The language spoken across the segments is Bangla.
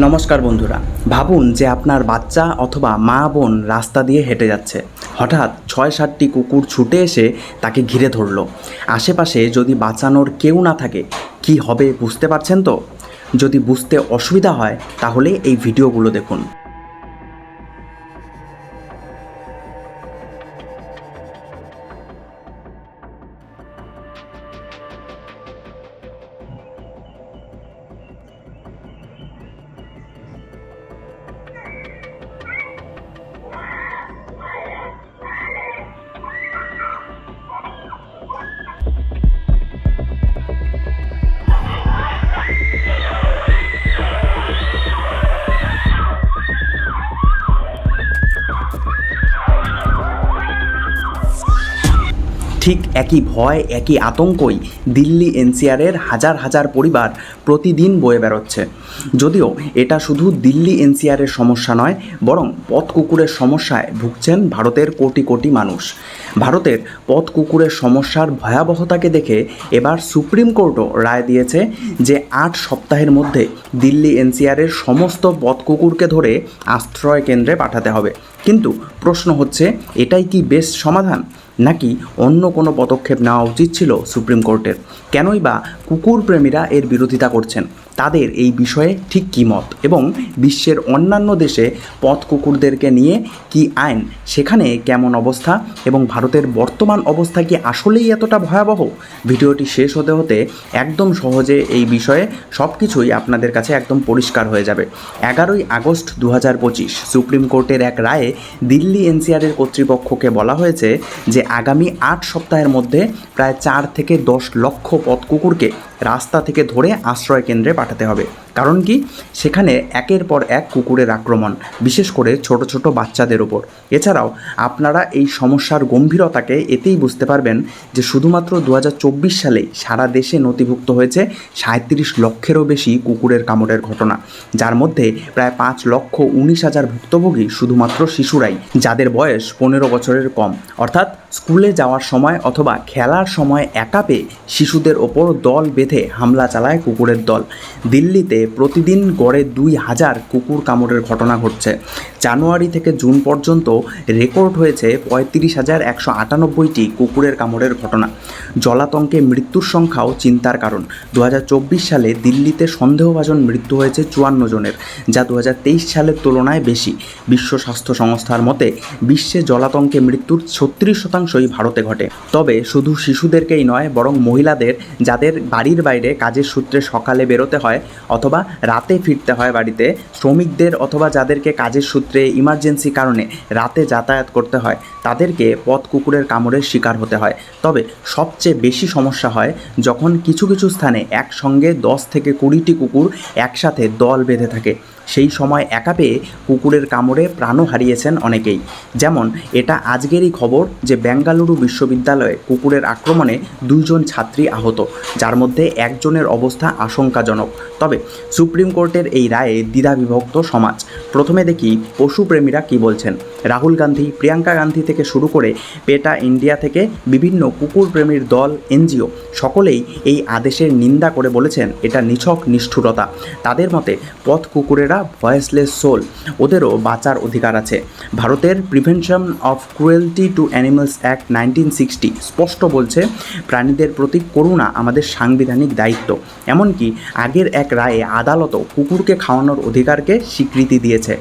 নমস্কার বন্ধুরা। ভাবুন যে আপনার বাচ্চা অথবা মা বোন রাস্তা দিয়ে হেঁটে যাচ্ছে। হঠাৎ ছয় সাতটি কুকুর ছুটে এসে তাকে ঘিরে ধরল। আশেপাশে যদি বাঁচানোর কেউ না থাকে, কি হবে বুঝতে পারছেন তো? যদি বুঝতে অসুবিধা হয়, তাহলে এই ভিডিওগুলো দেখুন। ঠিক একই ভয়, একই আতঙ্কই দিল্লি এনসিআরের হাজার হাজার পরিবার প্রতিদিন বয়ে বেরোচ্ছে যদিও এটা শুধু দিল্লি এনসিআরের সমস্যা নয়, বরং পথ কুকুরের সমস্যায় ভুগছেন ভারতের কোটি কোটি মানুষ। ভারতের পথ কুকুরের সমস্যার ভয়াবহতাকে দেখে এবার সুপ্রিম কোর্টও রায় দিয়েছে যে আট সপ্তাহের মধ্যে দিল্লি এনসিআরের সমস্ত পথ কুকুরকে ধরে আশ্রয় কেন্দ্রে পাঠাতে হবে। কিন্তু প্রশ্ন হচ্ছে, এটাই কি বেস্ট সমাধান? নাকি অন্য কোনো পদক্ষেপ নেওয়া উচিত ছিল সুপ্রিম কোর্টের? কেনই বা কুকুর প্রেমীরা এর বিরোধিতা করছেন? তাদের এই বিষয়ে ঠিক কী মত? এবং বিশ্বের অন্যান্য দেশে পথ কুকুরদেরকে নিয়ে কি আইন? সেখানে কেমন অবস্থা? এবং ভারতের বর্তমান অবস্থা কি আসলেই এতটা ভয়াবহ? ভিডিওটি শেষ হতে হতে একদম সহজে এই বিষয়ে সব কিছুই আপনাদের কাছে একদম পরিষ্কার হয়ে যাবে। এগারোই আগস্ট দু হাজার পঁচিশ, সুপ্রিম কোর্টের এক রায়ে দিল্লি এনসিআরের কর্তৃপক্ষকে বলা হয়েছে যে আগামী আট সপ্তাহের মধ্যে প্রায় চার থেকে দশ লক্ষ পথ কুকুরকে রাস্তা থেকে ধরে আশ্রয় কেন্দ্রে পাঠাতে হবে। কারণ কি? সেখানে একের পর এক কুকুরের আক্রমণ, বিশেষ করে ছোট ছোট বাচ্চাদের ওপর। এছাড়াও আপনারা এই সমস্যার গম্ভীরতাকে এতেই বুঝতে পারবেন যে শুধুমাত্র দু হাজার চব্বিশ সালে সারা দেশে নথিভুক্ত হয়েছে সাঁত্রিশ লক্ষেরও বেশি কুকুরের কামড়ের ঘটনা। যার মধ্যে প্রায় পাঁচ লক্ষ উনিশ হাজার ভুক্তভোগী শুধুমাত্র শিশুরাই, যাদের বয়স পনেরো বছরের কম। অর্থাৎ স্কুলে যাওয়ার সময় অথবা খেলার সময় একা পেয়ে শিশুদের ওপর দল বেঁধে হামলা চালায় কুকুরের দল। দিল্লিতে প্রতিদিন গড়ে দুই হাজার কুকুর কামড়ের ঘটনা ঘটছে। জানুয়ারি থেকে জুন পর্যন্ত রেকর্ড হয়েছে পঁয়ত্রিশ হাজার একশো আটানব্বইটি কুকুরের কামড়ের ঘটনা। জলাতঙ্কে মৃত্যুর সংখ্যাও চিন্তার কারণ। দু হাজার চব্বিশ সালে দিল্লিতে সন্দেহভাজন মৃত্যু হয়েছে চুয়ান্ন জনের, যা দু হাজার তেইশ সালের তুলনায় বেশি। বিশ্ব স্বাস্থ্য সংস্থার মতে, বিশ্বে জলাতঙ্কে মৃত্যুর ছত্রিশ শতাংশই ভারতে ঘটে। তবে শুধু শিশুদেরকেই নয়, বরং মহিলাদের, যাদের বাড়ির বাইরে কাজের সূত্রে সকালে বেরোতে হয় অথবা রাতে ফিরতে হয় বাড়িতে। শ্রমিকদের অথবা যাদেরকে কাজের সূত্রে ইমার্জেন্সি কারণে রাতে যাতায়াত করতে হয়, তাদেরকে পথ কুকুরের কামড়ের শিকার হতে হয়। তবে সবচেয়ে বেশি সমস্যা হয় যখন কিছু কিছু স্থানে একসঙ্গে দশ থেকে কুড়িটি কুকুর একসাথে দল বেঁধে থাকে। সেই সময় একা পেয়ে কুকুরের কামড়ে প্রাণও হারিয়েছেন অনেকেই। যেমন, এটা আজকেরই খবর যে বেঙ্গালুরু বিশ্ববিদ্যালয়ে কুকুরের আক্রমণে দুইজন ছাত্রী আহত, যার মধ্যে একজনের অবস্থা আশঙ্কাজনক। তবে সুপ্রিম কোর্টের এই রায়ে দ্বিধাবিভক্ত সমাজ। প্রথমে দেখি পশুপ্রেমীরা কি বলছেন। রাহুল গান্ধী, প্রিয়াঙ্কা গান্ধী থেকে শুরু করে পেটা ইন্ডিয়া থেকে বিভিন্ন কুকুর প্রেমীর দল, এনজিও, সকলেই এই আদেশের নিন্দা করে বলেছেন, এটা নিছক নিষ্ঠুরতা। তাদের মতে পথ কুকুরেরা ভয়েসলেস সোল, ওদেরও বাঁচার অধিকার আছে। ভারতের prevention of cruelty to animals act nineteen sixty স্পষ্ট বলছে, প্রাণীদের প্রতি করুণা আমাদের সাংবিধানিক দায়িত্ব। এমনকি আগের এক রায়ে আদালতও কুকুরকে খাওয়ানোর অধিকারকে স্বীকৃতি দিয়েছে।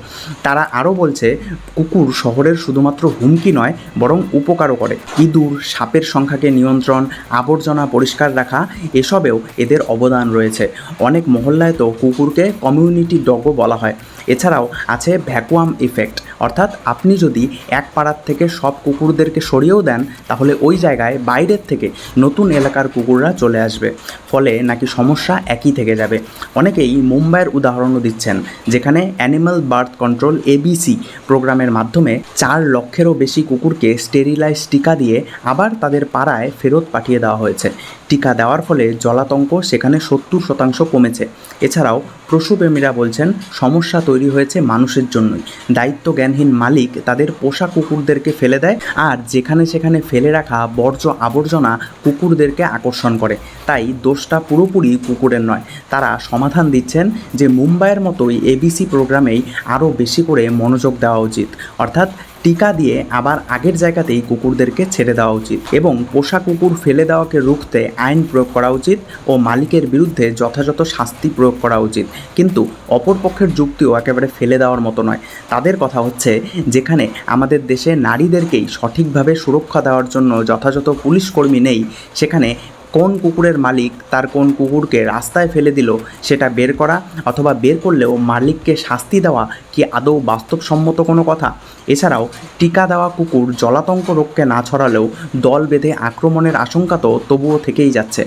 তারা আরও বলছে, কুকুর শহরের শুধুমাত্র হুমকি নয়, বরং উপকারও করে। ইঁদুর, সাপের সংখ্যাকে নিয়ন্ত্রণ, আবর্জনা পরিষ্কার রাখা, এসবেও এদের অবদান রয়েছে। অনেক মহল্লায় তো কুকুরকে কমিউনিটি ডগও বলা হয়। এছাড়াও আছে ভ্যাকুয়াম ইফেক্ট। অর্থাৎ আপনি যদি এক পাড়ার থেকে সব কুকুরদেরকে সরিয়েও দেন, তাহলে ওই জায়গায় বাইরের থেকে নতুন এলাকার কুকুররা চলে আসবে। ফলে নাকি সমস্যা একই থেকে যাবে। অনেকেই মুম্বাইয়ের উদাহরণও দিচ্ছেন, যেখানে অ্যানিম্যাল বার্থ কন্ট্রোল এবিসি প্রোগ্রামের মাধ্যমে চার লক্ষেরও বেশি কুকুরকে স্টেরিলাইজ টিকা দিয়ে আবার তাদের পাড়ায় ফেরত পাঠিয়ে দেওয়া হয়েছে। টিকা দেওয়ার ফলে জলাতঙ্ক সেখানে সত্তর শতাংশ কমেছে। এছাড়াও পশুপ্রেমীরা বলছেন, সমস্যা তৈরি হয়েছে মানুষের জন্যই। দায়িত্ব জ্ঞানহীন মালিক তাদের পোষা কুকুরদেরকে ফেলে দেয় আর যেখানে সেখানে ফেলে রাখা বর্জ্য আবর্জনা কুকুরদেরকে আকর্ষণ করে। তাই দোষটা পুরোপুরি কুকুরের নয়। তারা সমাধান দিচ্ছেন যে মুম্বাইয়ের মতোই এবিসি প্রোগ্রামেই আরও বেশি করে মনোযোগ দেওয়া উচিত। অর্থাৎ টিকা দিয়ে আবার আগের জায়গাতেই কুকুরদেরকে ছেড়ে দেওয়া উচিত এবং পোষা কুকুর ফেলে দেওয়াকে রুখতে আইন প্রয়োগ করা উচিত ও মালিকের বিরুদ্ধে যথাযথ শাস্তি প্রয়োগ করা উচিত। কিন্তু অপরপক্ষের যুক্তিও একেবারে ফেলে দেওয়ার মতো নয়। তাদের কথা হচ্ছে, যেখানে আমাদের দেশে নারীদেরকেই সঠিকভাবে সুরক্ষা দেওয়ার জন্য যথাযথ পুলিশ কর্মী নেই, সেখানে কোন কুকুরের মালিক তার কোন কুকুরকে রাস্তায় ফেলে দিল সেটা বের করা অথবা বের করলেও মালিককে শাস্তি দেওয়া কি আদৌ বাস্তবসম্মত কোনো কথা? এছাড়াও, টিকা দেওয়া কুকুর জলাতঙ্ক রোগকে না ছড়ালেও দল বেঁধে আক্রমণের আশঙ্কা তো তবুও থেকেই যাচ্ছে।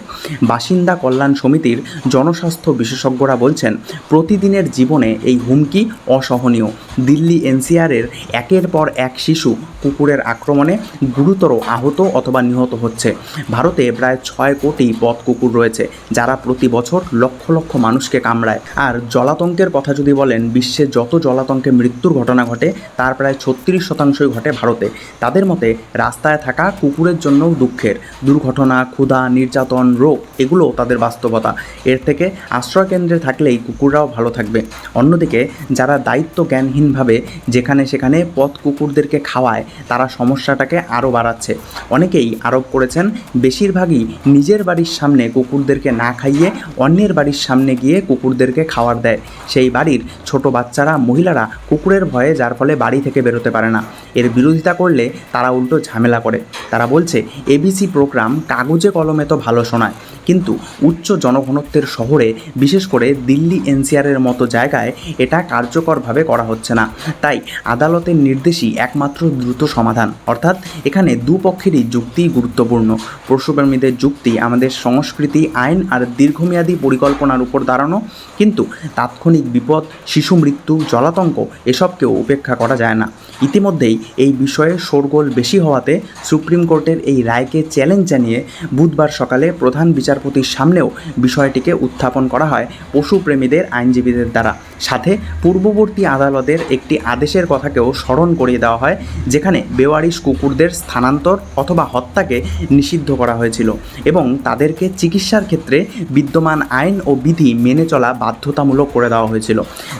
বাসিন্দা কল্যাণ সমিতির জনস্বাস্থ্য বিশেষজ্ঞরা বলছেন, প্রতিদিনের জীবনে এই হুমকি অসহনীয়। দিল্লি এনসিআরের একের পর এক শিশু কুকুরের আক্রমণে গুরুতর আহত অথবা নিহত হচ্ছে। ভারতে প্রায় ছয় কোটি পথ কুকুর রয়েছে, যারা প্রতি বছর লক্ষ লক্ষ মানুষকে কামড়ায়। আর জলাতঙ্কের কথা যদি বলেন, বিশ্বে যত জলাতঙ্কে মৃত্যুর ঘটনা ঘটে, তার প্রায় ছত্রিশ শতাংশই ঘটে ভারতে। তাদের মতে, রাস্তায় থাকা কুকুরের জন্যও দুঃখের। দুর্ঘটনা, ক্ষুধা, নির্যাতন, রোগ এগুলো তাদের বাস্তবতা। এর থেকে আশ্রয়কেন্দ্রে থাকলেই কুকুররাও ভালো থাকবে। অন্যদিকে, যারা দায়িত্ব জ্ঞানহীনভাবে যেখানে সেখানে পথ কুকুরদেরকে খাওয়ায়, তারা সমস্যাটাকে আরও বাড়াচ্ছে। অনেকেই আরোপ করেছেন, বেশিরভাগই নিজের বাড়ির সামনে কুকুরদেরকে না খাইয়ে অন্যের বাড়ির সামনে গিয়ে কুকুরদেরকে খাবার দেয়। সেই বাড়ির ছোট বাচ্চারা মহিলারা কুকুরের ভয়ে যার ফলে বাড়ি থেকে বেরোতে পারে না। এর বিরোধিতা করলে তারা উল্টো ঝামেলা করে। তারা বলছে এবিসি প্রোগ্রাম কাগজে কলমে তো ভালো শোনায়, কিন্তু উচ্চ জনঘনত্বের শহরে, বিশেষ করে দিল্লি এনসিআরের মতো জায়গায় এটা কার্যকরভাবে করা হচ্ছে না। তাই আদালতের নির্দেশই একমাত্র দ্রুত সমাধান। অর্থাৎ এখানে দুপক্ষেরই যুক্তি গুরুত্বপূর্ণ। পশুপ্রেমীদের যুক্তি আমাদের সংস্কৃতি, আইন আর দীর্ঘমেয়াদী পরিকল্পনার উপর দাঁড়ানো, কিন্তু তাৎক্ষণিক বিপদ, শিশু মৃত্যু, জলাতঙ্ক এসবকেও উপেক্ষা করা যায় না। ইতিমধ্যেই এই বিষয়ে শোরগোল বেশি হওয়াতে সুপ্রিম কোর্টের এই রায়কে চ্যালেঞ্জ জানিয়ে বুধবার সকালে প্রধান বিচারপতির সামনেও বিষয়টিকে উত্থাপন করা হয় পশুপ্রেমীদের আইনজীবীদের দ্বারা। পূর্ববর্তী আদালতের একটি আদেশের কথাকেও স্মরণ করিয়ে দেওয়া হয়, যেখানে বেওয়ারিশ কুকুরদের স্থানান্তর অথবা হত্যাকে নিষিদ্ধ করা হয়েছিল এবং তাদেরকে চিকিৎসার ক্ষেত্রে বিদ্যমান আইন ও বিধি মেনে চলা বাধ্যতামূলক করে দেওয়া হয়েছিল।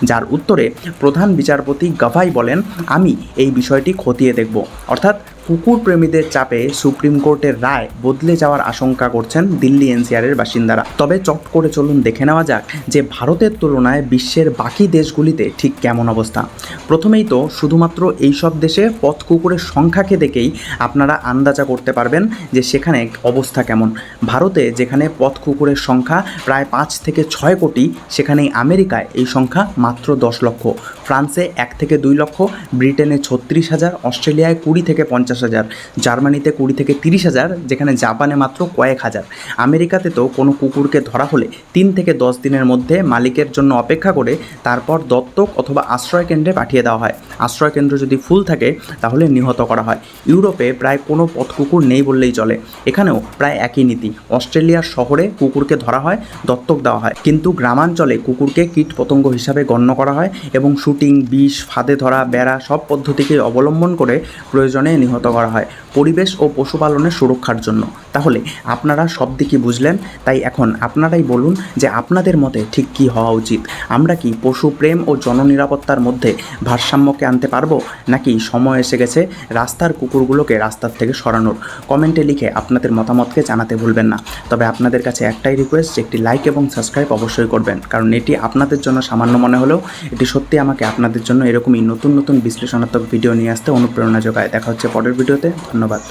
যার উত্তরে প্রধান বিচারপতি গাভাই বলেন, আমি এই বিষয়টি খতিয়ে দেখব। অর্থাৎ কুকুর প্রেমীদের চাপে সুপ্রিম কোর্টের রায় বদলে যাওয়ার আশঙ্কা করছেন দিল্লি এনসিআরের বাসিন্দারা। তবে চট করে চলুন দেখে নেওয়া যাক যে ভারতের তুলনায় বিশ্বের বাকি দেশগুলিতে ঠিক কেমন অবস্থা। প্রথমেই তো শুধুমাত্র এই সব দেশে পথ কুকুরের সংখ্যাকে দেখেই আপনারা আন্দাজা করতে পারবেন যে সেখানে অবস্থা কেমন। ভারতে যেখানে পথ কুকুরের সংখ্যা প্রায় পাঁচ থেকে ছয় কোটি, সেখানেই আমেরিকায় এই সংখ্যা মাত্র দশ লক্ষ। ফ্রান্সে এক থেকে দুই লক্ষ, ব্রিটেনে ছত্রিশ হাজার, অস্ট্রেলিয়ায় কুড়ি থেকে পঞ্চাশ হাজার, জার্মানিতে কুড়ি থেকে তিরিশ হাজার, যেখানে জাপানে মাত্র কয়েক হাজার। আমেরিকাতে তো কোনো কুকুরকে ধরা হলে তিন থেকে দশ দিনের মধ্যে মালিকের জন্য অপেক্ষা করে তারপর দত্তক অথবা আশ্রয় কেন্দ্রে পাঠিয়ে দেওয়া হয়। আশ্রয় কেন্দ্র যদি ফুল থাকে, তাহলে নিহত করা হয়। ইউরোপে প্রায় কোনো পথ কুকুর নেই বললেই চলে। এখানেও প্রায় একই নীতি। অস্ট্রেলিয়ার শহরে কুকুরকে ধরা হয়, দত্তক দেওয়া হয়। কিন্তু গ্রামাঞ্চলে কুকুরকে কীট পতঙ্গ হিসাবে গণ্য করা হয় এবং শুটিং, বিষ, ফাঁদে ধরা, বেড়া সব পদ্ধতিকে অবলম্বন করে প্রয়োজনে নিহত করা হয় পরিবেশ ও পশুপালনের সুরক্ষার জন্য। তাহলে আপনারা সব দিকই বুঝলেন, তাই এখন আপনারাই বলুন যে আপনাদের মতে ঠিক কী হওয়া উচিত। আমরা কি পশু প্রেম ও জননিরাপত্তার মধ্যে ভারসাম্যকে আনতে পারব? নাকি সময় এসে গেছে রাস্তার কুকুরগুলোকে রাস্তার থেকে সরানোর? কমেন্টে লিখে আপনাদের মতামতকে জানাতে ভুলবেন না। তবে আপনাদের কাছে একটাই রিকোয়েস্ট একটি লাইক এবং সাবস্ক্রাইব অবশ্যই করবেন। কারণ এটি আপনাদের জন্য সামান্য মনে হলেও এটি সত্যি আমাকে আপনাদের জন্য এরকমই নতুন নতুন বিশ্লেষণাত্মক ভিডিও নিয়ে আসতে অনুপ্রেরণা যোগায়। দেখা হচ্ছে পরের ভিডিওতে ধন্যবাদ।